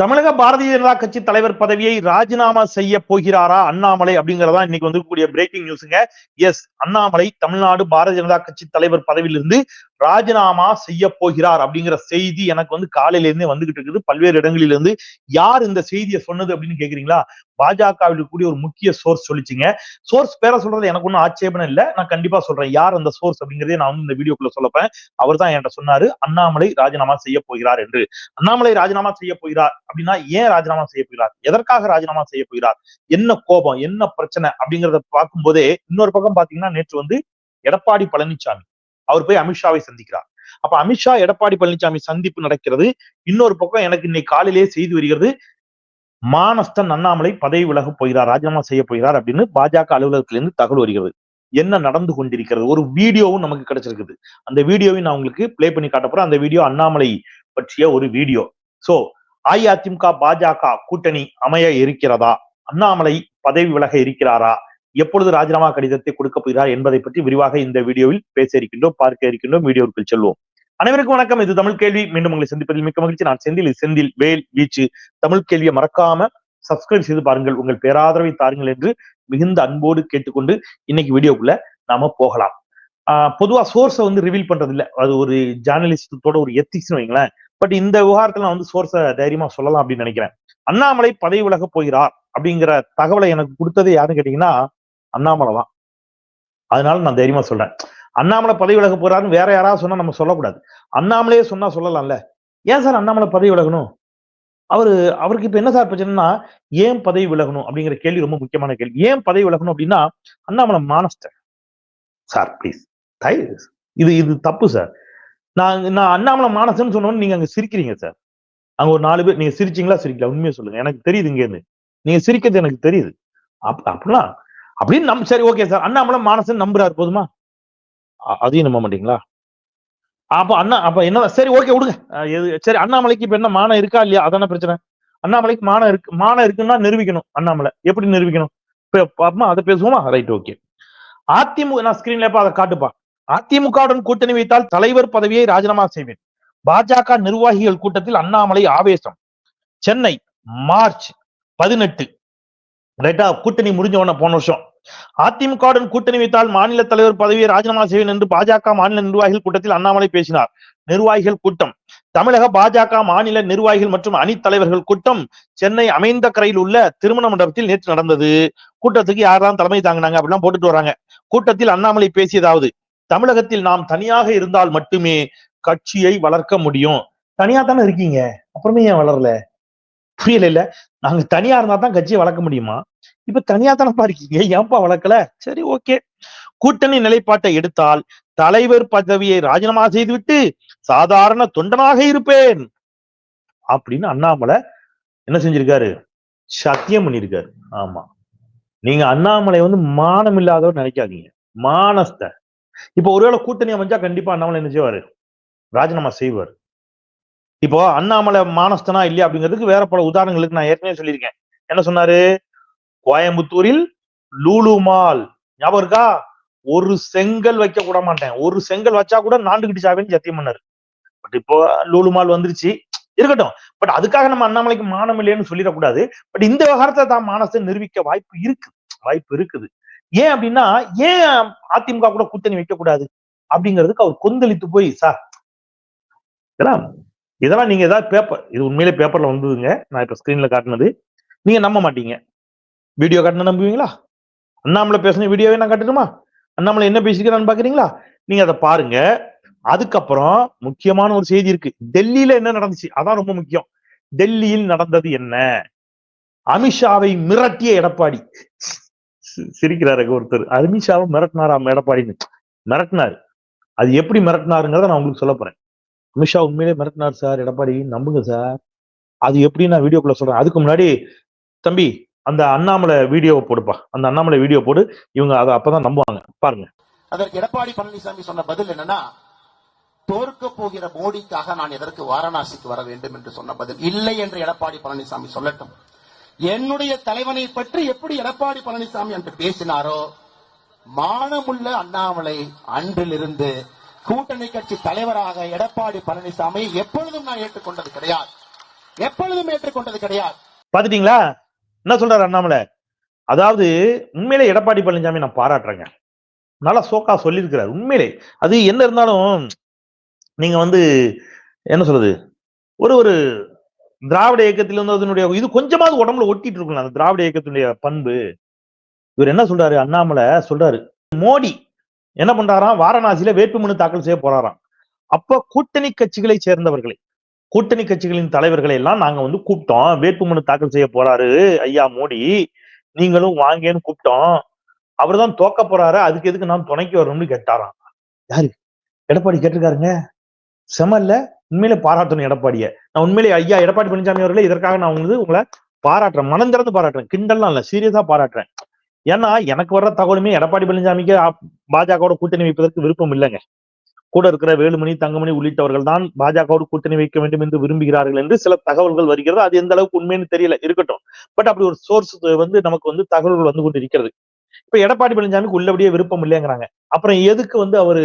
தமிழக பாரதிய ஜனதா கட்சி தலைவர் பதவியை ராஜினாமா செய்ய போகிறாரா அண்ணாமலை அப்படிங்கறதா இன்னைக்கு வந்துக்கூடிய பிரேக்கிங் நியூஸுங்க எஸ் அண்ணாமலை தமிழ்நாடு பாரதிய ஜனதா கட்சி தலைவர் பதவியிலிருந்து ராஜினாமா செய்ய போகிறார் அப்படிங்கிற செய்தி எனக்கு வந்து காலையில இருந்தே வந்துகிட்டு இருக்குது. பல்வேறு இடங்களில இருந்து யார் இந்த செய்தியை சொன்னது அப்படின்னு கேக்குறீங்களா? பாஜகவில் கூடிய ஒரு முக்கிய சோர்ஸ் சொல்லிச்சுங்க. சோர்ஸ் பேரை சொல்றது எனக்கு ஒன்றும் ஆட்சேபனம் இல்லை. நான் கண்டிப்பா சொல்றேன். யார் அந்த சோர்ஸ் அப்படிங்கிறதே நான் வந்து இந்த வீடியோக்குள்ள சொல்லப்பேன் அவர் தான் என்கிட்ட சொன்னாரு அண்ணாமலை ராஜினாமா செய்ய போகிறார் என்று. அண்ணாமலை ராஜினாமா செய்ய போகிறார் அப்படின்னா ஏன் ராஜினாமா செய்ய போகிறார்? எதற்காக ராஜினாமா செய்ய போகிறார்? என்ன கோபம்? என்ன பிரச்சனை? அப்படிங்கிறத பார்க்கும்போதே இன்னொரு பக்கம் பாத்தீங்கன்னா நேற்று வந்து எடப்பாடி பழனிசாமி அவர் போய் அமித்ஷாவை சந்திக்கிறார். அப்ப அமித்ஷா எடப்பாடி பழனிசாமி சந்திப்பு நடக்கிறது. இன்னொரு பக்கம் எனக்கு இன்னைக்கு காலையிலேயே செய்தி வருகிறது. மானஸ்தன் அண்ணாமலை பதவி விலக போகிறார் ராஜினாமா செய்ய போகிறார் அப்படின்னு பாஜக அலுவலகத்திலிருந்து தகவல் வருகிறது. என்ன நடந்து கொண்டிருக்கிறது? ஒரு வீடியோவும் நமக்கு கிடைச்சிருக்குது. அந்த வீடியோவை நான் உங்களுக்கு பிளே பண்ணி காட்ட போறேன். அந்த வீடியோ அண்ணாமலை பற்றிய ஒரு வீடியோ. சோ அஇஅதிமுக பாஜக கூட்டணி அமைய இருக்கிறதா? அண்ணாமலை பதவி விலக இருக்கிறாரா? எப்பொழுது ராஜினாமா கடிதத்தை கொடுக்க போகிறார் என்பதை பற்றி விரிவாக இந்த வீடியோவில் பேச இருக்கின்றோம் பார்க்க இருக்கின்றோம் வீடியோவுக்குள் செல்வோம். அனைவருக்கும் வணக்கம். இது தமிழ் கேள்வி. மீண்டும் உங்களை சந்திப்பதில் மிக்க மகிழ்ச்சி. நான் செந்தில். செந்தில் வேல் வீச்சு. தமிழ் கேள்வியை மறக்காம சப்ஸ்கிரைப் செய்து பாருங்கள். உங்கள் பேராதரவை தாருங்கள் என்று மிகுந்த அன்போடு கேட்டுக்கொண்டு இன்னைக்கு வீடியோக்குள்ள நாம போகலாம். ஆஹ் பொதுவா சோர்ஸை வந்து ரிவீல் பண்றது இல்ல அது ஒரு ஜேர்னலிஸ்டத்தோட ஒரு எத்திக்ஸ்னு வைங்களேன். பட் இந்த விவகாரத்துல நான் வந்து சோர்ஸை தைரியமா சொல்லலாம் அப்படின்னு நினைக்கிறேன். அண்ணாமலை பதவி விலக போகிறார் அப்படிங்கிற தகவலை எனக்கு கொடுத்தது யாருன்னு கேட்டீங்கன்னா அண்ணாமலை தான். அதனால நான் தைரியமா சொல்றேன். அண்ணாமலை பதவி விலக போறாருன்னு வேற யாராவது சொன்னா நம்ம சொல்லக்கூடாது. அண்ணாமலையே சொன்னா சொல்லலாம்ல. ஏன் சார் அண்ணாமலை பதவி விலகணும் அவரு அவருக்கு இப்ப என்ன சார் பிரச்சனைனா ஏன் பதவி விலகணும் அப்படிங்கிற கேள்வி ரொம்ப முக்கியமான கேள்வி. ஏன் பதவி விலகணும் அப்படின்னா அண்ணாமலை மானஸ்டர். சார் ப்ளீஸ் இது இது தப்பு சார். நான் நான் அண்ணாமலை மானசன்னு சொன்னோன்னு நீங்க அங்க சிரிக்கிறீங்க சார். அங்க ஒரு நாலு பேர் நீங்க சிரிச்சீங்களா? சிரிக்கல. உண்மையை சொல்லுங்க. எனக்கு தெரியுது இங்கேருந்து நீங்க சிரிக்கிறது எனக்கு தெரியுது. அப் அப்படிலாம் அப்படின்னு நம் சரி ஓகே சார் அண்ணாமலை மானசன் நம்புறாரு போதுமா? அதையும் நம்ப மாட்டீங்களா? அப்ப அண்ணா அப்ப என்ன சரி ஓகே விடுங்க. எது சரி அண்ணாமலைக்கு இப்ப என்ன மானம் இருக்கா இல்லையா? அதான பிரச்சனை. அண்ணாமலைக்கு மானம் இருக்கு மானம் இருக்குன்னா நிரூபிக்கணும் அண்ணாமலை. எப்படி நிரூபிக்கணும்? இப்ப அதை பேசுவோமா? ரைட் ஓகே அதிமுக நான் ஸ்கிரீன்ல அதை காட்டுப்பா? அதிமுகவுடன் கூட்டணி வைத்தால் தலைவர் பதவியை ராஜினாமா செய்வேன். பாஜக நிர்வாகிகள் கூட்டத்தில் அண்ணாமலை ஆவேசம். சென்னை மார்ச் பதினெட்டு. ரைட்டா கூட்டணி முடிஞ்ச உடனே போன வருஷம். அதிமுகவுடன் கூட்டணி வைத்தால் மாநில தலைவர் பதவியை ராஜினாமா செய்வேன் என்று பாஜக மாநில நிர்வாகிகள் கூட்டத்தில் அண்ணாமலை பேசினார். நிர்வாகிகள் கூட்டம். தமிழக பாஜக மாநில நிர்வாகிகள் மற்றும் அணித் தலைவர்கள் கூட்டம் சென்னை அமைந்த கரையில் உள்ள திருமண மண்டபத்தில் நேற்று நடந்தது. கூட்டத்துக்கு யாரெல்லாம் தலைமை தாங்கினாங்க அப்படிலாம் போட்டுட்டு வராங்க. கூட்டத்தில் அண்ணாமலை பேசியதாவது தமிழகத்தில் நாம் தனியாக இருந்தால் மட்டுமே கட்சியை வளர்க்க முடியும். தனியா தானே இருக்கீங்க? அப்புறமே ஏன் வளரல? புரியல இல்ல நாங்க தனியா இருந்தா தான் கட்சியை வளர்க்க முடியுமா? இப்ப தனியா தானப்பா இருக்கீங்க. ஏன்பா வளர்க்கல? சரி ஓகே. கூட்டணி நிலைப்பாட்டை எடுத்தால் தலைவர் பதவியை ராஜினாமா செய்துவிட்டு சாதாரண தொண்டனாக இருப்பேன். அப்படின்னு அண்ணாமலை என்ன செஞ்சிருக்காரு? சத்தியம் பண்ணிருக்காரு. ஆமா. நீங்க அண்ணாமலை வந்து மானம் இல்லாதவர் நினைக்காதீங்க. மானஸ்த. இப்ப ஒருவேளை கூட்டணி அமைஞ்சா கண்டிப்பா அண்ணாமலை என்ன செய்வாரு? ராஜினாமா செய்வார். இப்போ அண்ணாமலை மானஸ்தனா இல்லையா அப்படிங்கிறதுக்கு வேற பல உதாரணங்களுக்கு நான் ஏற்கனவே சொல்லியிருக்கேன். என்ன சொன்னாரு? கோயம்புத்தூரில் லூலு மால். ஞாபகம் இருக்கா? ஒரு செங்கல் வைக்க கூட மாட்டேன். ஒரு செங்கல் வச்சா கூட நாண்டுகிட்டு சாவேன்னு சத்தியம் பண்ணாரு. பட் இப்போ லூலு மால் வந்துருச்சு. இருக்கட்டும். பட் அதுக்காக நம்ம அண்ணாமலைக்கு மானம் இல்லைன்னு சொல்லிடக்கூடாது. பட் இந்த விவகாரத்தை தான் மானத்தை நிரூபிக்க வாய்ப்பு இருக்கு. வாய்ப்பு இருக்குது. ஏன் அப்படின்னா ஏன் அதிமுக கூட கூட்டணி வைக்கக்கூடாது? அப்படிங்கிறதுக்கு அவர் கொந்தளித்து போய் சார் இதெல்லாம் இதெல்லாம் நீங்க ஏதாவது பேப்பர் இது உண்மையிலே பேப்பர்ல வந்ததுங்க. நான் இப்ப ஸ்கிரீன்ல காட்டினது. நீங்க நம்ப மாட்டீங்க. வீடியோ காட்டின நம்புவீங்களா? அண்ணாமலை பேசின வீடியோவே நான் காட்டணுமா அண்ணாமலை என்ன பேசிக்கிறான்னு பாக்குறீங்களா? நீங்க அதை பாருங்க. அதுக்கப்புறம் முக்கியமான ஒரு செய்தி இருக்கு. டெல்லியில என்ன நடந்துச்சு? அதான் ரொம்ப முக்கியம். டெல்லியில் நடந்தது என்ன? அமித்ஷாவை மிரட்டிய எடப்பாடி. சி- சிரிக்கிறாரு ஒருத்தர். அமித்ஷாவை மிரட்டினாராம் எடப்பாடின்னு? மிரட்டினாரு. அது எப்படி மிரட்டினாருங்கிறத நான் உங்களுக்கு சொல்ல போறேன். அமித்ஷா உண்மையிலே மிரட்டினார் சார். எடப்பாடி நம்புங்க சார். அது எப்படி நான் வீடியோக்குள்ள சொல்றேன். அதுக்கு முன்னாடி தம்பி அந்த அண்ணாமலை வீடியோவை போடுப்பா. அந்த அண்ணாமலை வீடியோ போடு இவங்க அதை அப்பதான் நம்புவாங்க. பாருங்க. அதற்கு எடப்பாடி பழனிசாமி சொன்ன பதில் என்னன்னா தோற்க போகிற மோடிக்காக நான் எதற்கு வாரணாசிக்கு வர வேண்டும் என்று சொன்ன பதில் இல்லை என்று எடப்பாடி பழனிசாமி சொல்லட்டும். என்னுடைய தலைவனை பற்றி எப்படி எடப்பாடி பழனிசாமி அன்று பேசினாரோ மானமுள்ள அண்ணாமலை அன்றிலிருந்து கூட்டணி கட்சி தலைவராக எடப்பாடி பழனிசாமி எப்பொழுதும் நான் ஏற்றுக்கொண்டது கிடையாது. எப்பொழுதும் ஏற்றுக்கொண்டது கிடையாது. பாத்துட்டீங்களா என்ன சொல்றாரு அண்ணாமலை? அதாவது உண்மையிலே எடப்பாடி பழனிசாமி நான் பாராட்டுறேங்க. நல்லா சோக்கா சொல்லியிருக்கிறார் உண்மையிலே. அது என்ன இருந்தாலும் நீங்க வந்து என்ன சொல்றது? ஒரு ஒரு திராவிட இயக்கத்தில் வந்து அதனுடைய இது கொஞ்சமாவது உடம்புல ஒட்டிட்டு இருக்கும்ல அந்த திராவிட இயக்கத்தினுடைய பண்பு. இவர் என்ன சொல்றாரு? அண்ணாமலை சொல்றாரு மோடி என்ன பண்றாராம்? வாரணாசியில வேட்புமனு தாக்கல் செய்ய போறாராம். அப்ப கூட்டணி கட்சிகளை சேர்ந்தவர்களை கூட்டணி கட்சிகளின் தலைவர்களை எல்லாம் நாங்க வந்து கூப்பிட்டோம். வேட்புமனு தாக்கல் செய்ய போறாரு ஐயா மோடி. நீங்களும் வாங்கன்னு கூப்பிட்டோம். அவர் தான் தோக்க போறாரு. அதுக்கு எதுக்கு நான் துணைக்கு வரணும்னு கேட்டாராம். யாரு? எடப்பாடி கேட்டிருக்காருங்க. செம இல்ல? உண்மையிலே பாராட்டணும் எடப்பாடிய. நான் உண்மையிலே ஐயா எடப்பாடி பழனிசாமி அவர்களே இதற்காக நான் வந்து உங்களை பாராட்டுறேன். மனம் திறந்து பாராட்டுறேன். கிண்டல்லாம் இல்ல. சீரியஸா பாராட்டுறேன். ஏன்னா எனக்கு வர்ற தகவலுமே எடப்பாடி பழனிசாமிக்கு பாஜகவோட கூட்டணி வைப்பதற்கு விருப்பம் இல்லைங்க. கூட இருக்கிற வேலுமணி தங்கமணி உள்ளிட்டவர்கள் தான் பாஜகவோடு கூட்டணி வைக்க வேண்டும் என்று விரும்புகிறார்கள் என்று சில தகவல்கள் வருகிறது. அது எந்த அளவுக்கு உண்மைன்னு தெரியல இருக்கட்டும். பட் அப்படி ஒரு சோர்ஸ் வந்து நமக்கு வந்து தகவல்கள் வந்து கொண்டு இருக்கிறது இப்ப எடப்பாடி பழனிசாமிக்கு உள்ளபடியே விருப்பம் இல்லைங்கிறாங்க. அப்புறம் எதுக்கு வந்து அவரு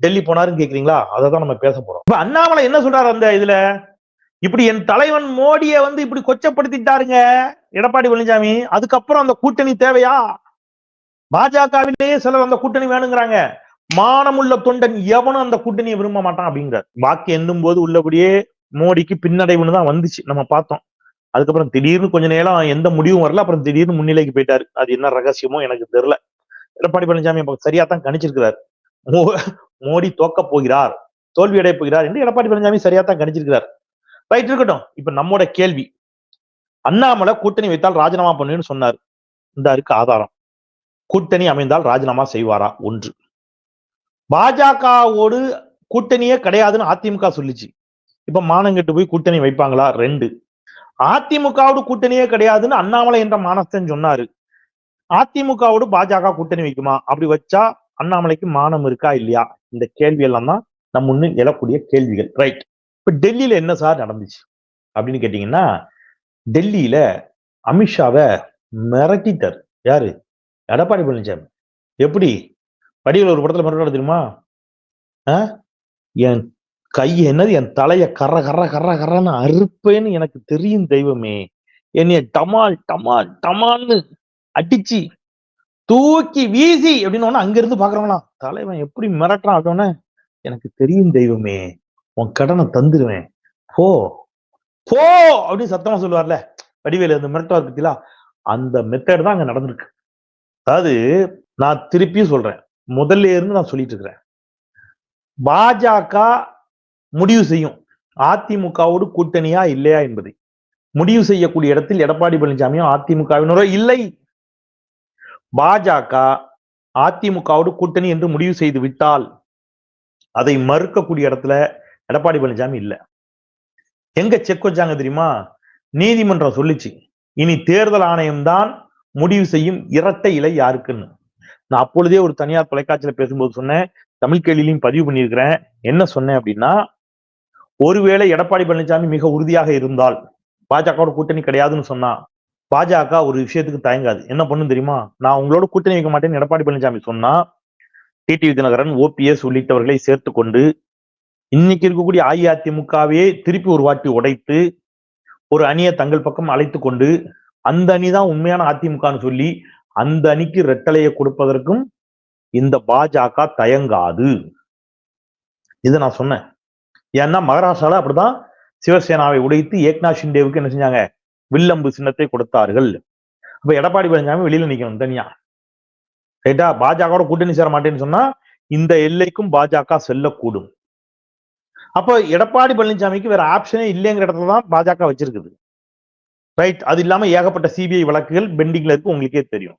டெல்லி போனாருன்னு கேக்குறீங்களா? அதை தான் நம்ம பேச போறோம். இப்ப அண்ணாமலை என்ன சொல்றாரு அந்த இதுல? இப்படி என் தலைவன் மோடியை வந்து இப்படி கொச்சப்படுத்திட்டாருங்க எடப்பாடி பழனிசாமி. அதுக்கப்புறம் அந்த கூட்டணி தேவையா? பாஜகவிலேயே சிலர் அந்த கூட்டணி வேணுங்கிறாங்க. மானமுள்ள தொண்டன் எவனும் அந்த கூட்டணியை விரும்ப மாட்டான் அப்படிங்கிறார். வாக்கு எண்ணும் போது உள்ளபடியே மோடிக்கு பின்னடைவுன்னு தான் வந்துச்சு. நம்ம பார்த்தோம். அதுக்கப்புறம் திடீர்னு கொஞ்ச நேரம் எந்த முடிவும் வரல. அப்புறம் திடீர்னு முன்னிலைக்கு போயிட்டாரு. அது என்ன ரகசியமோ எனக்கு தெரியல. எடப்பாடி பழனிசாமி சரியா தான் கணிச்சிருக்கிறார். மோ- மோடி தோக்க போகிறார். தோல்வி அடைய போகிறார் என்று எடப்பாடி பழனிசாமி சரியா தான் கணிச்சிருக்கிறார். ரைட் இருக்கட்டும். இப்ப நம்மோட கேள்வி. அண்ணாமலை கூட்டணி வைத்தால் ராஜினாமா பண்ணுன்னு சொன்னார். இந்த இருக்கு ஆதாரம். கூட்டணி அமைந்தால் ராஜினாமா செய்வாரா? ஒன்று. பாஜகவோடு கூட்டணியே கிடையாதுன்னு அதிமுக சொல்லிச்சு. இப்ப மானங்கெட்டு போய் கூட்டணி வைப்பாங்களா? ரெண்டு. அதிமுகவோடு கூட்டணியே கிடையாதுன்னு அண்ணாமலை என்ற மானஸ்தன் சொன்னாரு. அதிமுகவோடு பாஜக கூட்டணி வைக்குமா? அப்படி வச்சா அண்ணாமலைக்கு மானம் இருக்கா இல்லையா? இந்த கேள்வி எல்லாம் தான் நம்ம முன்னு எழக்கூடிய கேள்விகள். ரைட் இப்ப டெல்லியில என்ன சார் நடந்துச்சு? அப்படின்னு கேட்டீங்கன்னா டெல்லியில அமித்ஷாவை மிரட்டிட்டார். யாரு? எடப்பாடி பழனிசாமி. எப்படி? வடிவில் ஒரு படத்துல மிரட்டாரு தெரியுமா? ஆ? என் கை என்னது? என் தலைய கர கர கர்ற கர்றன்னு அறுப்பேன்னு எனக்கு தெரியும் தெய்வமே. என்னைய டமால் டமால் டமால்னு அடிச்சு தூக்கி வீசி அப்படின்னு அங்க இருந்து பாக்குறவங்களாம் தலைவன் எப்படி மிரட்டுறான் அப்படின்னு எனக்கு தெரியும் தெய்வமே உன் கடனை தந்துருவேன். போ போ அப்படின்னு சத்தமா சொல்லுவார்ல வடிவேலு அந்த மிரட்டுவார் பத்திலா அந்த மெத்தட் தான் அங்க நடந்திருக்கு. அதாவது நான் திருப்பியும் சொல்றேன். முதல்ல இருந்து நான் சொல்லிட்டு இருக்கிறேன். பாஜக முடிவு செய்யும். அதிமுகவோடு கூட்டணியா இல்லையா என்பதை. முடிவு செய்யக்கூடிய இடத்தில் எடப்பாடி பழனிசாமியும் அதிமுகவினரோ இல்லை. பாஜக அதிமுகவோடு கூட்டணி என்று முடிவு செய்து விட்டால் அதை மறுக்கக்கூடிய இடத்துல எடப்பாடி பழனிசாமி இல்ல. எங்க செக் வச்சாங்க தெரியுமா? நீதிமன்றம் சொல்லிச்சு. இனி தேர்தல் ஆணையம் தான் முடிவு செய்யும் இரட்டை இலை யாருக்குன்னு. நான் அப்பொழுதே ஒரு தனியார் தொலைக்காட்சியில பேசும்போது சொன்னேன் தமிழ் கேள்வியிலையும் பதிவு பண்ணியிருக்கிறேன். என்ன சொன்னேன் அப்படின்னா ஒருவேளை எடப்பாடி பழனிசாமி மிக உறுதியாக இருந்தால் பாஜகவோட கூட்டணி கிடையாதுன்னு சொன்னா பாஜக ஒரு விஷயத்துக்கு தயங்காது. என்ன பண்ணும் தெரியுமா? நான் உங்களோட கூட்டணி வைக்க மாட்டேன்னு எடப்பாடி பழனிசாமி சொன்னா டிடிவி தினகரன் ஓபிஎஸ் உள்ளிட்டவர்களை சேர்த்து கொண்டு இன்னைக்கு இருக்கக்கூடிய அஇஅதிமுகவே திருப்பி ஒரு வாட்டி உடைத்து ஒரு அணியை தங்கள் பக்கம் அழைத்து கொண்டு அந்த அணி தான் உண்மையான அதிமுகன்னு சொல்லி அந்த அணிக்கு ரெட்டலையை கொடுப்பதற்கும் இந்த பாஜக தயங்காது. இதை நான் சொன்னேன். ஏன்னா மகாராஷ்டிரால அப்படிதான் சிவசேனாவை உடைத்து ஏக்நாத் ஷிண்டேவுக்கு என்ன செஞ்சாங்க? வில்லம்பு சின்னத்தை கொடுத்தார்கள். அப்ப எடப்பாடி பழனிசாமி வெளியில நிக்கணும் தனியா. ரைட்டா? பாஜகவோட கூட்டணி சேர மாட்டேன்னு சொன்னா இந்த எல்லைக்கும் பாஜக செல்லக்கூடும். அப்ப எடப்பாடி பழனிசாமிக்கு வேற ஆப்ஷனே இல்லைங்கிற இடத்துல தான் பாஜக வச்சிருக்குது. ரைட் அது இல்லாம ஏகப்பட்ட சிபிஐ வழக்குகள் பெண்டிங்ல இருக்கு உங்களுக்கே தெரியும்.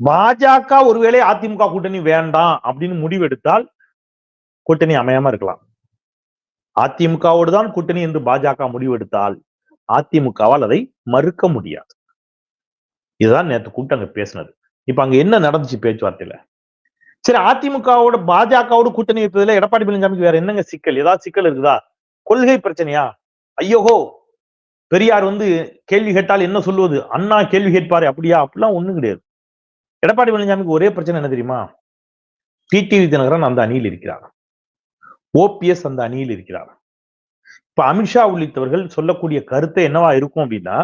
பாஜக ஒருவேளை அதிமுக கூட்டணி வேண்டாம் அப்படின்னு முடிவெடுத்தால் கூட்டணி அமையாம இருக்கலாம். அதிமுகவோடு தான் கூட்டணி என்று பாஜக முடிவெடுத்தால் அதிமுகவால் அதை மறுக்க முடியாது. இதுதான் நேற்று கூட்டம் அங்க பேசினது. இப்ப அங்க என்ன நடந்துச்சு பேச்சுவார்த்தையில? சரி அதிமுகவோட பாஜகவோட கூட்டணி வைப்பதில் எடப்பாடி பழனிசாமிக்கு வேற என்னங்க சிக்கல்? ஏதாவது சிக்கல் இருக்குதா? கொள்கை பிரச்சனையா? ஐயோகோ! பெரியார் வந்து கேள்வி கேட்டால் என்ன சொல்லுவது? அண்ணா கேள்வி கேட்பாரு அப்படியா? அப்படிலாம் ஒண்ணும் கிடையாது. எடப்பாடி பழனிசாமிக்கு ஒரே பிரச்சனை என்ன தெரியுமா? டிடிவி தினகரன் அந்த அணியில் இருக்கிறார் ஓபிஎஸ் அந்த அணியில் இருக்கிறார் இப்ப அமித்ஷா உள்ளிட்டவர்கள் சொல்லக்கூடிய கருத்து என்னவா இருக்கும் அப்படின்னா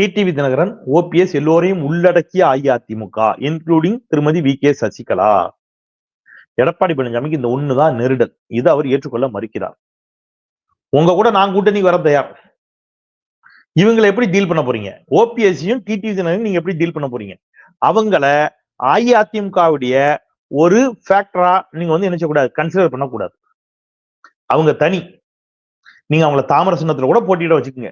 டிடிவி தினகரன் ஓபிஎஸ் எல்லோரையும் உள்ளடக்கிய அஇஅதிமுக இன்க்ளூடிங் திருமதி வி கே சசிகலா. எடப்பாடி பழனிசாமிக்கு இந்த ஒண்ணுதான் நெருடல். இதை அவர் ஏற்றுக்கொள்ள மறுக்கிறார். உங்க கூட நான் கூட்டணி வர தயார். இவங்களை எப்படி டீல் பண்ண போறீங்க? ஓபிஎஸ்சியும் டிடிசியும் நீங்க எப்படி டீல் பண்ண போறீங்க? அவங்கள அஇஅதிமுகவுடைய ஒரு ஃபேக்டரா நீங்க வந்து என்ன செய்யக்கூடாது கன்சிடர் பண்ணக்கூடாது அவங்க தனி. நீங்க அவங்கள தாமர சின்னத்துல கூட போட்டியிட வச்சுக்கோங்க.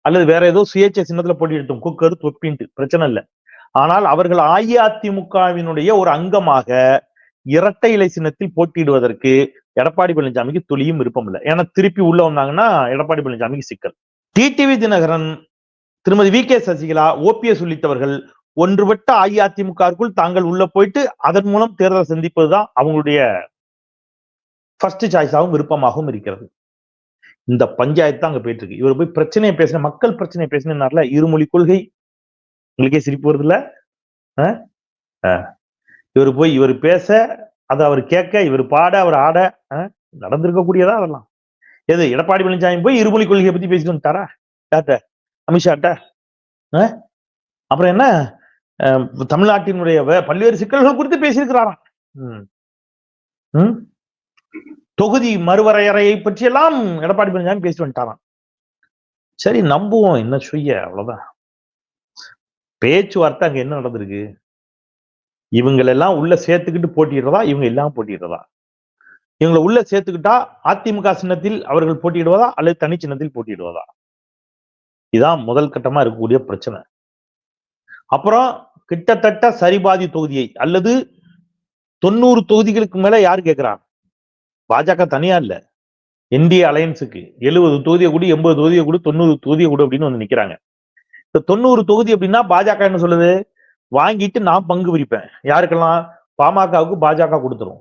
அல்லது வேற ஏதோ சுயேட்சை சின்னத்துல போட்டியிடட்டும். குக்கர் தொப்பின்ட்டு. பிரச்சனை இல்லை. ஆனால் அவர்கள் அஇஅதிமுகவினுடைய ஒரு அங்கமாக இரட்டை இலை சின்னத்தில் போட்டியிடுவதற்கு எடப்பாடி பழனிசாமிக்கு துளியும் விருப்பம் இல்லை. ஏன்னா திருப்பி உள்ள வந்தாங்கன்னா எடப்பாடி பழனிசாமிக்கு சிக்கல். டிடிவி தினகரன் திருமதி வி கே சசிகலா ஓபிஎஸ் உள்ளிட்டவர்கள் ஒன்றுபட்ட அஇஅதிமுகவுக்குள் தாங்கள் உள்ள போயிட்டு அதன் மூலம் தேர்தலை சந்திப்பதுதான் அவங்களுடைய ஃபர்ஸ்ட் சாய்ஸாகவும் விருப்பமாகவும் இருக்கிறது. இந்த பஞ்சாயத்து தான் அங்க போயிட்டு இருக்கு. இவர் போய் பிரச்சனையை பேசின மக்கள் பிரச்சனையை பேசினார்ல இருமொழி கொள்கை. உங்களுக்கே சிரிப்பு வருது இல்ல இவர் போய் இவர் பேச அதை அவர் கேட்க இவர் பாட அவர் ஆட நடந்திருக்கக்கூடியதா அதெல்லாம். எது எடப்பாடி பழனிசாமி போய் இருமொழி கொள்கையை பத்தி பேசிட்டு வந்துட்டாரா? யார்ட்ட அமித்ஷாட்ட? அப்புறம் என்ன? தமிழ்நாட்டினுடைய வே- பல்வேறு சிக்கல்கள் குறித்து பேசியிருக்கிறாராம். ம். ம்? தொகுதி மறுவரையறையை பற்றியெல்லாம் எடப்பாடி பழனிசாமி பேசிட்டு வந்துட்டாராம். சரி நம்புவோம் என்ன செய்ய அவ்வளவுதான். பேச்சுவார்த்தை அங்க என்ன நடந்திருக்கு? இவங்களெல்லாம் உள்ள சேர்த்துக்கிட்டு போட்டியிடுறதா? இவங்க எல்லாம் போட்டியிடுறதா? இவங்களை உள்ள சேர்த்துக்கிட்டா அதிமுக சின்னத்தில் அவர்கள் போட்டியிடுவதா? அல்லது தனி சின்னத்தில் போட்டியிடுவதா? இதான் முதல் கட்டமா இருக்கக்கூடிய பிரச்சனை. அப்புறம் கிட்டத்தட்ட சரிபாதி தொகுதியை அல்லது தொண்ணூறு தொகுதிகளுக்கு மேல யார் கேட்கிறா பாஜக தனியா இல்ல. இந்திய அலையன்ஸுக்கு எழுபது தொகுதியை கூட எண்பது தொகுதியை கூட தொண்ணூறு தொகுதியை கூட அப்படின்னு வந்து நிக்கிறாங்க. இந்த தொண்ணூறு தொகுதி அப்படின்னா பாஜக என்ன சொல்லுது? வாங்கிட்டு நான் பங்கு பிரிப்பேன் யாருக்கெல்லாம் பாமகவுக்கு பாஜக கொடுத்துரும்.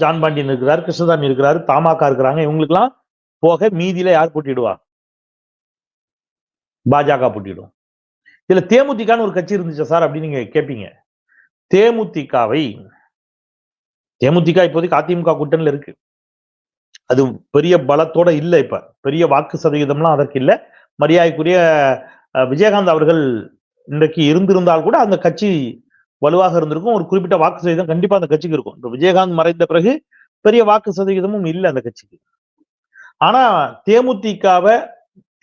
ஜான் பாண்டியன் இருக்கிறார் கிருஷ்ணசாமி இருக்கிறாரு தமாக இருக்கிறாங்க. இவங்களுக்கெல்லாம் போக மீதியில யார் போட்டிடுவா பாஜக போட்டிடும் இதுல தேமுதிகன்னு ஒரு கட்சி இருந்துச்சு சார் அப்படின்னு நீங்க கேட்பீங்க தேமுதிகவை தேமுதிக இப்போதைக்கு அதிமுக கூட்டணியில இருக்கு. அது பெரிய பலத்தோட இல்ல இப்ப. பெரிய வாக்கு சதவீதம்லாம் அதற்கு இல்லை. மரியாதைக்குரிய விஜயகாந்த் அவர்கள் இன்றைக்கு இருந்திருந்தால் கூட அந்த கட்சி வலுவாக இருந்திருக்கும். ஒரு குறிப்பிட்ட வாக்கு சதவீதம் கண்டிப்பா அந்த கட்சிக்கு இருக்கும். இந்த விஜயகாந்த் மறைந்த பிறகு பெரிய வாக்கு சதவீதமும் இல்லை அந்த கட்சிக்கு. ஆனா தேமுதிகவை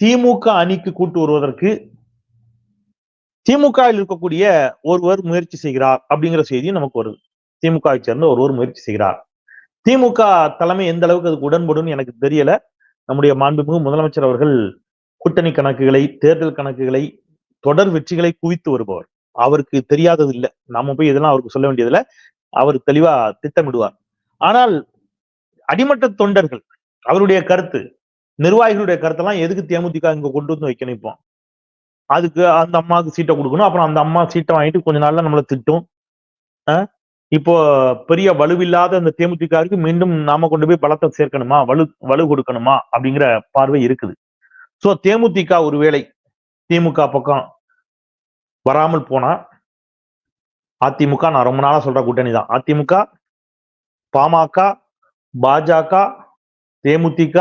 திமுக அணிக்கு கூட்டு வருவதற்கு திமுகவில் இருக்கக்கூடிய ஒருவர் முயற்சி செய்கிறார் அப்படிங்கிற செய்தியும் நமக்கு வருது. திமுகவை சேர்ந்த ஒருவர் முயற்சி செய்கிறார். திமுக தலைமை எந்த அளவுக்கு அதுக்கு உடன்படும் எனக்கு தெரியல. நம்முடைய மாண்புமிகு முதலமைச்சர் அவர்கள் கூட்டணி கணக்குகளை தேர்தல் கணக்குகளை தொடர் வெற்றிகளை குவித்து வருபவர். அவருக்கு தெரியாதது இல்லை நாம போய் இதெல்லாம் அவருக்கு சொல்ல வேண்டியதில்லை. அவர் தெளிவா திட்டமிடுவார். ஆனால் அடிமட்ட தொண்டர்கள் அவருடைய கருத்து நிர்வாகிகளுடைய கருத்தெல்லாம் எதுக்கு தேமுதிக இங்க கொண்டு வந்து வைக்கணும் இப்போ? அதுக்கு அந்த அம்மாவுக்கு சீட்டை கொடுக்கணும். அப்புறம் அந்த அம்மா சீட்டை வாங்கிட்டு கொஞ்ச நாள்ல நம்மளை திட்டும். இப்போ பெரிய வலுவில்லாத அந்த தேமுதிகாருக்கு மீண்டும் நாம கொண்டு போய் பலத்தை சேர்க்கணுமா? வலு வலு கொடுக்கணுமா? அப்படிங்கிற பார்வை இருக்குது. சோ தேமுதிக ஒருவேளை திமுக பக்கம் வராமல் போனா அதிமுக நான் ரொம்ப நாளா சொல்ற கூட்டணி தான். அதிமுக பாமக பாஜக தேமுதிக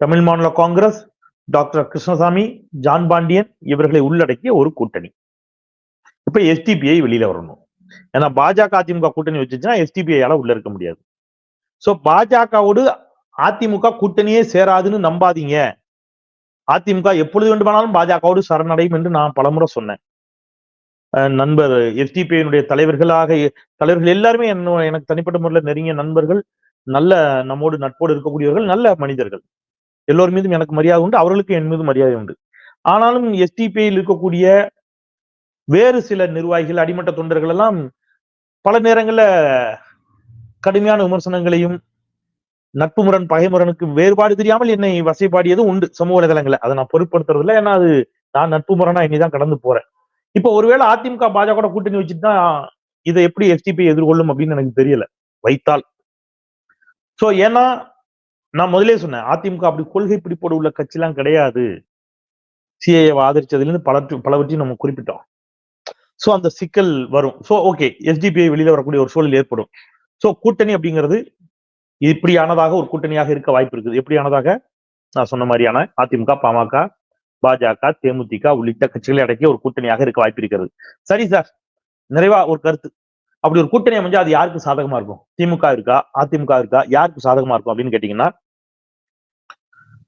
தமிழ் மாநில காங்கிரஸ் டாக்டர் கிருஷ்ணசாமி ஜான் பாண்டியன் இவர்களை உள்ளடக்கிய ஒரு கூட்டணி. இப்ப எஸ்டிபிஐ வெளியில வரணும். ஏன்னா பாஜக அதிமுக கூட்டணி வச்சுச்சுன்னா எஸ்டிபிஐயால உள்ள இருக்க முடியாது. சோ பாஜகவோடு அதிமுக கூட்டணியே சேராதுன்னு நம்பாதீங்க. அதிமுக எப்பொழுது வேண்டுமானாலும் பாஜகவோடு சரணடையும் என்று நான் பலமுறை சொன்னேன். நண்பர் எஸ்டிபிஐனுடைய தலைவர்களாக தலைவர்கள் எல்லாருமே என்ன எனக்கு தனிப்பட்ட முறையில் நெருங்கிய நண்பர்கள் நல்ல நம்மோடு நட்போடு இருக்கக்கூடியவர்கள் நல்ல மனிதர்கள். எல்லோர் மீதும் எனக்கு மரியாதை உண்டு அவர்களுக்கு என் மீது மரியாதை உண்டு. ஆனாலும் எஸ்டிபிஐயில் இருக்கக்கூடிய வேறு சில நிர்வாகிகள் அடிமட்ட தொண்டர்கள் எல்லாம் பல நேரங்களில் கடுமையான விமர்சனங்களையும் நட்பு முரண் பகைமுரனுக்கு வேறுபாடு தெரியாமல் என்னை வசைப்பாடியதும் உண்டு சமூக வலைதளங்களை அதை நான் பொருட்படுத்துறது இல்லை ஏன்னா அது நான் நட்பு முரணா இனிதான் கடந்து போறேன். இப்போ ஒருவேளை அதிமுக பாஜக கூட்டணி வச்சுட்டு தான் இதை எப்படி எஸ்டிபி எதிர்கொள்ளும் அப்படின்னு எனக்கு தெரியல. வைத்தால். சோ ஏன்னா நான் முதலே சொன்னேன் அதிமுக அப்படி கொள்கை பிடிப்போடு உள்ள கட்சிலாம் கிடையாது. சிஏஏ ஆதரிச்சதுல இருந்து பல பலவற்றையும் நம்ம குறிப்பிட்டோம். சோ அந்த சிக்கல் வரும். சோ ஓகே எஸ்டிபிஐ வெளியில வரக்கூடிய ஒரு சூழல் ஏற்படும். சோ கூட்டணி அப்படிங்கிறது இப்படியானதாக ஒரு கூட்டணியாக இருக்க வாய்ப்பு இருக்குது. எப்படியானதாக? நான் சொன்ன மாதிரியான அதிமுக பாமக பாஜக தேமுதிக உள்ளிட்ட கட்சிகளை அடக்கிய ஒரு கூட்டணியாக இருக்க வாய்ப்பு இருக்கிறது. சரி சார் நிறைவா ஒரு கருத்து. அப்படி ஒரு கூட்டணி அமைஞ்சா அது யாருக்கு சாதகமா இருக்கும்? திமுக இருக்கா? அதிமுக இருக்கா? யாருக்கு சாதகமா இருக்கும் அப்படின்னு கேட்டீங்கன்னா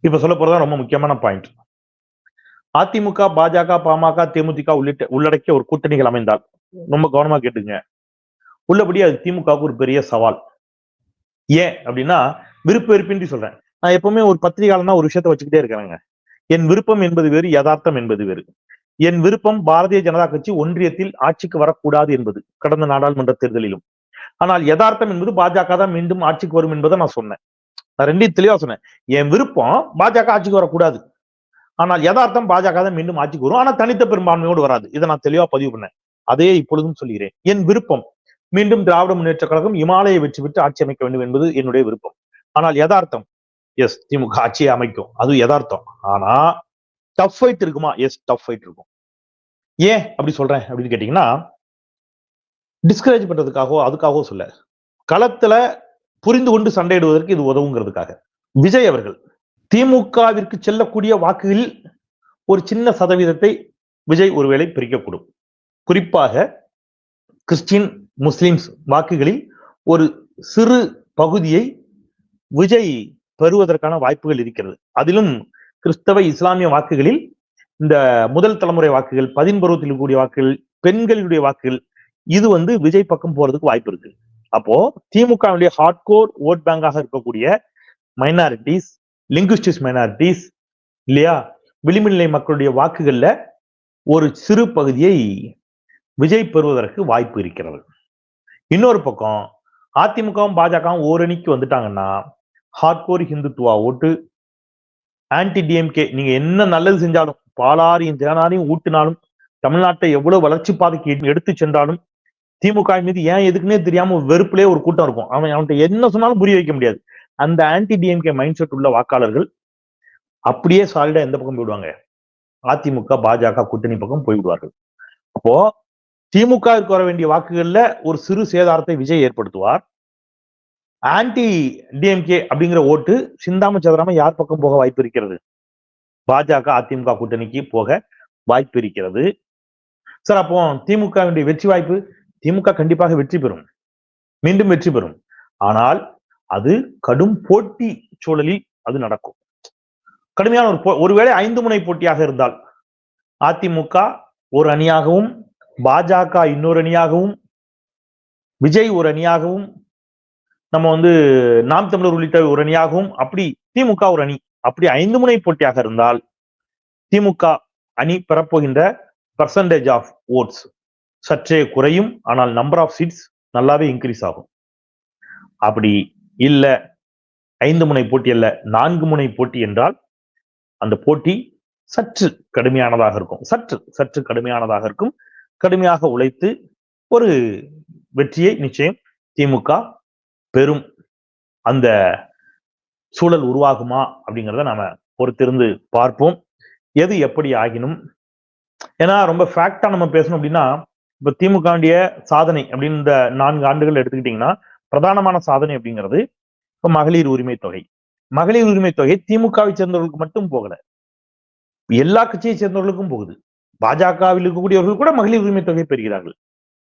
இப்ப சொல்ல போறதா ரொம்ப முக்கியமான பாயிண்ட் அதிமுக பாஜக பாமக தேமுதிக உள்ளிட்ட உள்ளடக்கிய ஒரு கூட்டணிகள் அமைந்தால் ரொம்ப கவனமா கேட்டுங்க உள்ளபடி அது திமுகவுக்கு ஒரு பெரிய சவால். ஏன் அப்படின்னா விருப்ப வெறுப்பின்றி சொல்றேன். நான் எப்பவுமே ஒரு பத்திரிகையாளனா ஒரு விஷயத்த வச்சுக்கிட்டே இருக்கிறேங்க. என் விருப்பம் என்பது வேறு யதார்த்தம் என்பது வேறு. என் விருப்பம் பாரதிய ஜனதா கட்சி ஒன்றியத்தில் ஆட்சிக்கு வரக்கூடாது என்பது கடந்த நாடாளுமன்ற தேர்தலிலும். ஆனால் யதார்த்தம் என்பது பாஜக தான் மீண்டும் ஆட்சிக்கு வரும் என்பதை நான் சொன்னேன். நான் ரெண்டையும் தெளிவா சொன்னேன். என் விருப்பம் பாஜக ஆட்சிக்கு வரக்கூடாது. ஆனால் யதார்த்தம் பாஜக தான் மீண்டும் ஆட்சிக்கு வரும். ஆனா தனித்த பெரும்பான்மையோடு வராது. இதை நான் தெளிவா பதிவு பண்ணேன். அதே இப்பொழுதும் சொல்கிறேன். என் விருப்பம் மீண்டும் திராவிட முன்னேற்ற கழகம் இமாலயை வெற்றி பெற்று ஆட்சி அமைக்க வேண்டும் என்பது என்னுடைய விருப்பம். ஆனால் யதார்த்தம். எஸ் திமுக ஆட்சியை அமைக்கும். அது யதார்த்தம். ஆனா டஃப் ஃபைட் இருக்குமா? எஸ் டஃப் ஃபைட் இருக்கும். ஏன் அப்படி சொல்றேன்? அப்படின்னு கேட்டீங்கன்னா டிஸ்கரேஜ் பண்றதுக்காகவோ அதுக்காகவோ சொல்ல. களத்துல புரிந்து கொண்டு சண்டையிடுவதற்கு இது உதவுங்கிறதுக்காக. விஜய் அவர்கள் திமுகவிற்கு செல்லக்கூடிய வாக்குகளில் ஒரு சின்ன சதவீதத்தை விஜய் ஒருவேளை பிரிக்கக்கூடும். குறிப்பாக கிறிஸ்டின் முஸ்லிம்ஸ் வாக்குகளில் ஒரு சிறு பகுதியை விஜய் பெறுவதற்கான வாய்ப்புகள் இருக்கிறது. அதிலும் கிறிஸ்தவ இஸ்லாமிய வாக்குகளில் இந்த முதல் தலைமுறை வாக்குகள் பதின்பருவத்தில் கூடிய வாக்குகள் பெண்களுடைய வாக்குகள் இது வந்து விஜய் பக்கம் போறதுக்கு வாய்ப்பு இருக்கு. அப்போ திமுகவுடைய ஹார்ட்கோர் ஓட் பேங்காக இருக்கக்கூடிய மைனாரிட்டிஸ் லிங்குஸ்டிஸ் மைனாரிட்டிஸ் இல்லையா? விளிம்பு நிலை மக்களுடைய வாக்குகள்ல ஒரு சிறு பகுதியை விஜய் பெறுவதற்கு வாய்ப்பு இருக்கிறது. இன்னொரு பக்கம் அதிமுகவும் பாஜகவும் ஓரணிக்கு வந்துட்டாங்கன்னா ஹார்ட்கோர் ஹிந்துத்துவா ஓட்டு ஆன்டி டிஎம்கே நீங்க என்ன நல்லது செஞ்சாலும் பாலாரியும் தேனாரையும் ஊட்டினாலும் தமிழ்நாட்டை எவ்வளவு வளர்ச்சி பாதைக்கு எடுத்து சென்றாலும் திமுக மீது ஏன் எதுக்குன்னே தெரியாம வெறுப்புலே ஒரு கூட்டம் இருக்கும். அவன் அவன்கிட்ட என்ன சொன்னாலும் புரிய வைக்க முடியாது. அந்த ஆன்டி டிஎம்கே மைண்ட் செட் உள்ள வாக்காளர்கள் அப்படியே சாலிடா எந்த பக்கம் போயிடுவாங்க. அதிமுக பாஜக கூட்டணி பக்கம் போய்விடுவார்கள். அப்போ திமுகவிற்கு வர வேண்டிய வாக்குகள்ல ஒரு சிறு சேதாரத்தை விஜய் ஏற்படுத்துவார். ஆன்டி டிஎம்கே அப்படிங்கிற ஓட்டு சிந்தாம சதுராம யார் பக்கம் போக வாய்ப்பு இருக்கிறது? பாஜக அதிமுக கூட்டணிக்கு போக வாய்ப்பு இருக்கிறது. சார் அப்போ திமுகவினுடைய வெற்றி வாய்ப்பு திமுக கண்டிப்பாக வெற்றி பெறும். மீண்டும் வெற்றி பெறும். ஆனால் அது கடும் போட்டி சூழலில் அது நடக்கும். கடுமையான ஒரு போ- ஒருவேளை ஐந்து முனை போட்டியாக இருந்தால் அதிமுக ஒரு அணியாகவும் பாஜக இன்னொரு அணியாகவும் விஜய் ஒரு அணியாகவும் நம்ம வந்து நாம் தமிழர் உள்ளிட்ட ஒரு அணியாகவும் அப்படி திமுக ஒரு அணி அப்படி ஐந்து முனை போட்டியாக இருந்தால் திமுக அணி பெறப்போகின்ற பர்சன்டேஜ் ஆஃப் ஓட்ஸ் சற்றே குறையும் ஆனால் நம்பர் ஆஃப் சீட்ஸ் நல்லாவே இன்க்ரீஸ் ஆகும். அப்படி இல்ல ஐந்து முனை போட்டி அல்ல நான்கு முனை போட்டி என்றால் அந்த போட்டி சற்று கடுமையானதாக இருக்கும் சற்று சற்று கடுமையானதாக இருக்கும். கடுமையாக உழைத்து ஒரு வெற்றியை நிச்சயம் திமுக பெறும். அந்த சூழல் உருவாகுமா அப்படிங்கிறத நாம பொறுத்திருந்து பார்ப்போம். எது எப்படி ஆகினும். ஏன்னா ரொம்ப ஃபேக்டா நம்ம பேசணும் அப்படின்னா இப்ப திமுகவுடைய சாதனை அப்படின்னு இந்த நான்கு ஆண்டுகள் எடுத்துக்கிட்டீங்கன்னா பிரதானமான சாதனை அப்படிங்கிறது இப்ப மகளிர் உரிமை தொகை. மகளிர் உரிமை தொகை திமுகவை சேர்ந்தவர்களுக்கு மட்டும் போகல. எல்லா கட்சியை சேர்ந்தவர்களுக்கும் போகுது. பாஜகவில் இருக்கக்கூடியவர்கள் கூட மகளிர் உரிமை தொகை பெறுகிறார்கள்.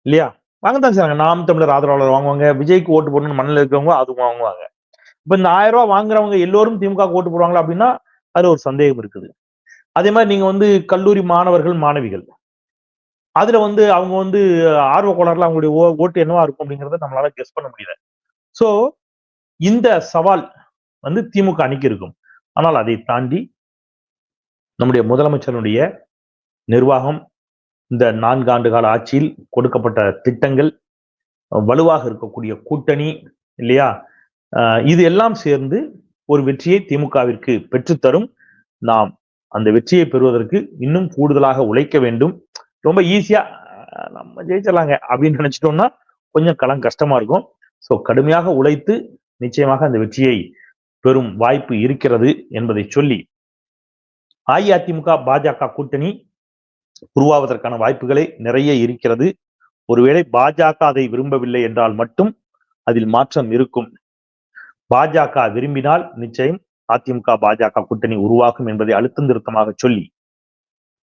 இல்லையா? வாங்கத்தான் செய்றாங்க. நாம் தமிழர் ஆதரவாளர் வாங்குவாங்க விஜய்க்கு ஓட்டு போடணும்னு மண்ணில் இருக்கிறவங்க அது வாங்குவாங்க. இப்ப இந்த ஆயிரம் ரூபாய் வாங்குறவங்க எல்லோரும் திமுக ஓட்டு போடுவாங்களா அப்படின்னா அது ஒரு சந்தேகம் இருக்குது. அதே மாதிரி நீங்க வந்து கல்லூரி மாணவர்கள் மாணவிகள். அதுல வந்து அவங்க வந்து ஆர்வ கோளாறுல அவங்களுடைய ஓ- ஓட்டு என்னவா இருக்கும் அப்படிங்கறத நம்மளால கெஸ் பண்ண முடியல. சோ இந்த சவால் வந்து திமுக அணிக்கு இருக்கும். ஆனால் அதை தாண்டி நம்முடைய முதலமைச்சருடைய நிர்வாகம் இந்த நான்கு ஆண்டு கால ஆட்சியில் கொடுக்கப்பட்ட திட்டங்கள் வலுவாக இருக்கக்கூடிய கூட்டணி இல்லையா? இது எல்லாம் சேர்ந்து ஒரு வெற்றியை திமுகவிற்கு பெற்றுத்தரும் நாம் அந்த வெற்றியை பெறுவதற்கு இன்னும் கூடுதலாக உழைக்க வேண்டும். ரொம்ப ஈஸியா நம்ம ஜெயிச்சிடலாங்க அப்படின்னு நினைச்சிட்டோம்னா கொஞ்சம் களம் கஷ்டமா இருக்கும். ஸோ கடுமையாக உழைத்து நிச்சயமாக அந்த வெற்றியை பெறும் வாய்ப்பு இருக்கிறது என்பதை சொல்லி அஇஅதிமுக பாஜக கூட்டணி உருவாவதற்கான வாய்ப்புகளே நிறைய இருக்கிறது. ஒருவேளை பாஜக அதை விரும்பவில்லை என்றால் மட்டும் அதில் மாற்றம் இருக்கும். பாஜக விரும்பினால் நிச்சயம் அதிமுக பாஜக கூட்டணி உருவாகும் என்பதை அழுத்தம் திருத்தமாக சொல்லி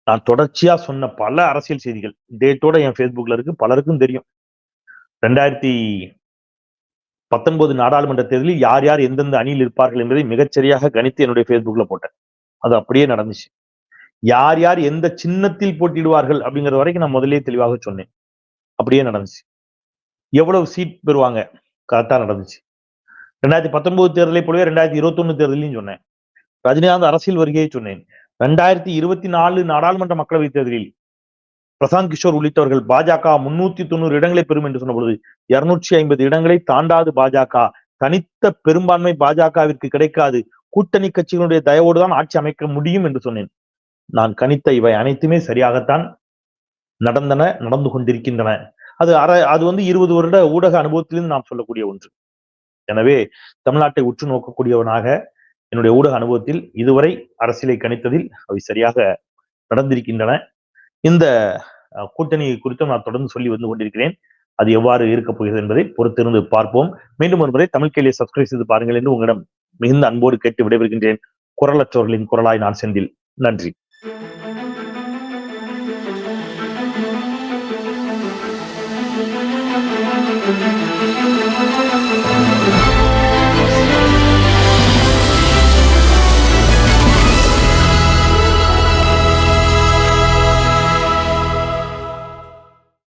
நான் தொடர்ச்சியா சொன்ன பல அரசியல் செய்திகள் டேட்டோட என் ஃபேஸ்புக்ல இருக்கு பலருக்கும் தெரியும். ரெண்டாயிரத்தி பத்தொன்பது நாடாளுமன்ற தேர்தலில் யார் யார் எந்தெந்த அணியில் இருப்பார்கள் என்பதை மிகச்சரியாக கணித்து என்னுடைய ஃபேஸ்புக்ல போட்டேன். அது அப்படியே நடந்துச்சு. யார் யார் எந்த சின்னத்தில் போட்டியிடுவார்கள் அப்படிங்கிற வரைக்கும் நான் முதலே தெளிவாக சொன்னேன். அப்படியே நடந்துச்சு. எவ்வளவு சீட் பெறுவாங்க? கரெக்டா நடந்துச்சு. ரெண்டாயிரத்தி பத்தொன்பது தேர்தலை போலவே ரெண்டாயிரத்தி இருபத்தி ஒண்ணு தேர்தலையும் சொன்னேன். ரஜினிகாந்த் அரசியல் வருகையை சொன்னேன். ரெண்டாயிரத்தி இருபத்தி நாலு நாடாளுமன்ற மக்களவைத் தேர்தலில் பிரசாந்த் கிஷோர் உள்ளிட்டவர்கள் பாஜக முன்னூத்தி தொண்ணூறு இடங்களை பெறும் என்று சொன்ன பொழுது இருநூற்றி ஐம்பது இடங்களை தாண்டாது பாஜக. தனித்த பெரும்பான்மை பாஜகவிற்கு கிடைக்காது. கூட்டணி கட்சிகளுடைய தயவோடு தான் ஆட்சி அமைக்க முடியும் என்று சொன்னேன். நான் கணித்த இவை அனைத்துமே சரியாகத்தான் நடந்தன நடந்து கொண்டிருக்கின்றன. அது அற அது வந்து இருபது வருட ஊடக அனுபவத்திலிருந்து நாம் சொல்லக்கூடிய ஒன்று. எனவே தமிழ்நாட்டை உற்று நோக்கக்கூடியவனாக என்னுடைய ஊடக அனுபவத்தில் இதுவரை அரசியலை கணித்ததில் அவை சரியாக நடந்திருக்கின்றன. இந்த கூட்டணியை கூட்டணி குறித்தும் நான் தொடர்ந்து சொல்லி வந்து கொண்டிருக்கிறேன். அது எவ்வாறு இருக்கப் போகிறது என்பதை பொறுத்திருந்து பார்ப்போம். மீண்டும் ஒரு முறை தமிழ் கேள்வியை சப்ஸ்கிரைப் செய்து பாருங்கள் என்று உங்களிடம் மிகுந்த அன்போடு கேட்டு விடைபெறுகின்றேன். குரலற்றோர்களின் குரலாய் நான் செந்தில். நன்றி. Thank you.